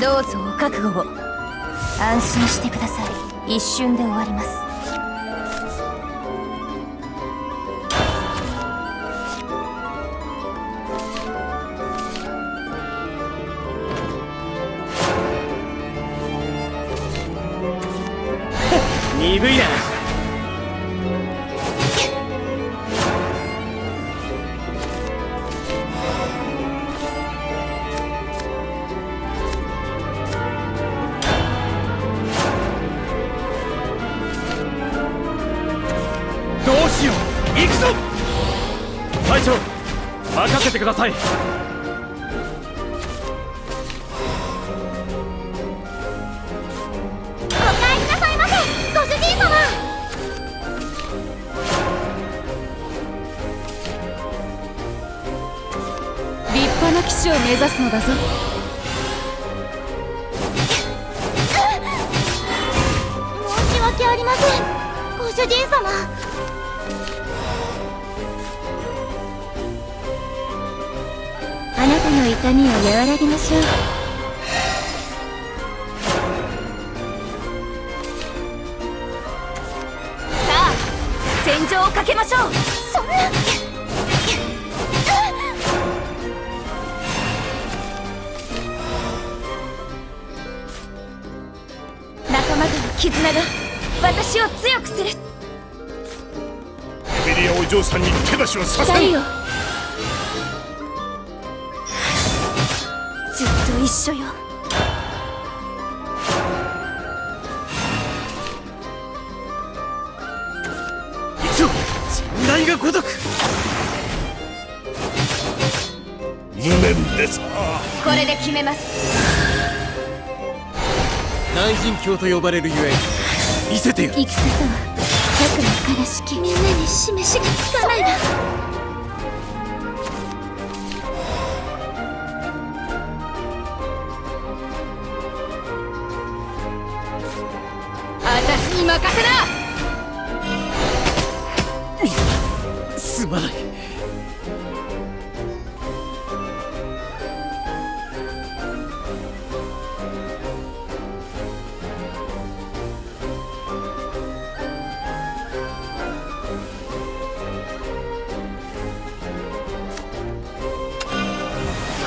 どうぞお覚悟を。安心してください。一瞬で終わります。鈍いな。任せてください。お帰りなさいませご主人様。立派な騎士を目指すのだぞ。申し訳ありませんご主人様の痛みを和らげましょう。さあ戦場をかけましょう。そんな。仲間との絆が私を強くする。エミリアお嬢さんに手出しはさせん。二人をずっと一緒よ。人雷が如く無念です。これで決めます。内陣教と呼ばれるゆえ見せてやる戦とは悪の悲しきみんなに示しがつかないわ任せなすまない。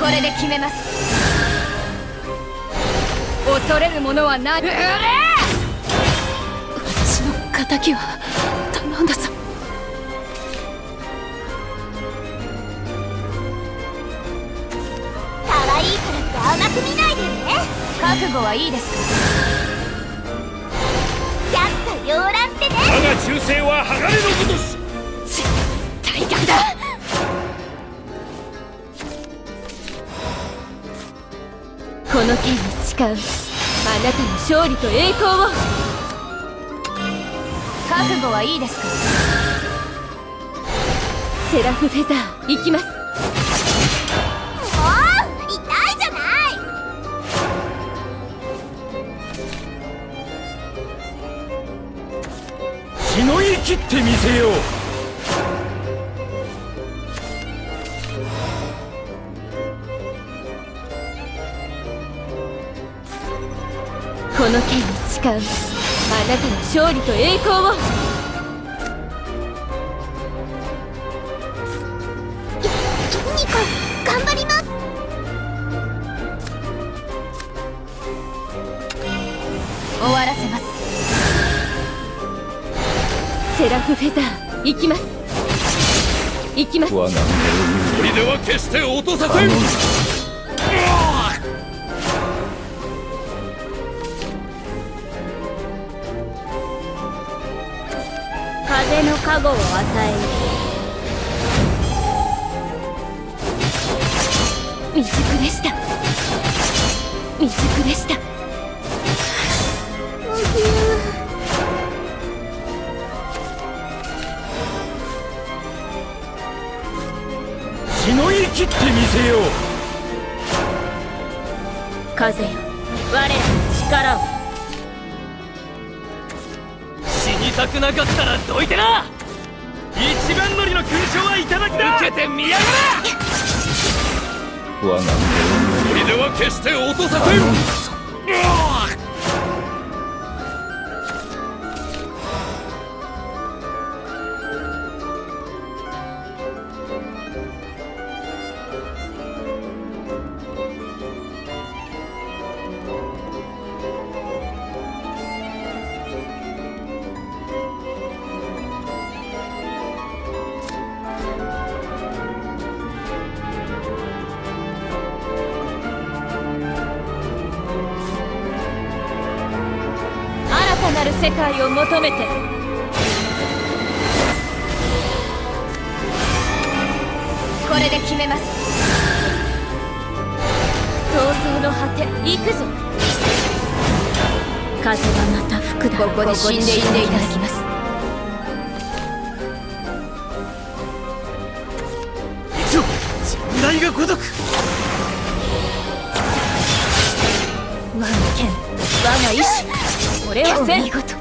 これで決めます。恐れる者はない敵は頼んだぞ。可愛いからって甘く見ないでね。覚悟はいいですか？百花繚乱ってね。我が忠誠は鋼のごとし大逆だ。この剣に誓う。あなたの勝利と栄光を覚悟はいいですかセラフフェザー行きますもう痛いじゃないしのぎ切ってみせよう。この剣に誓う。なたの勝利と栄光を。とにかく頑張ります。終わらせます。セラフフェザー行きます。行きます。砦は決して落とさせん風の加護を与える。未熟でした。未熟でした。しのぎ切ってみせよう。風よ。我らの力を死にたくなかったらどいてな！一勲章はいただきだ！受けてみやが我が砦は決して落とさせんなる世界を求めて。これで決めます。闘争の果て行くぞ。風はまた吹くだここで死んでいただきます。一応信頼がごとく。我が剣我が意志。これはせん。見事。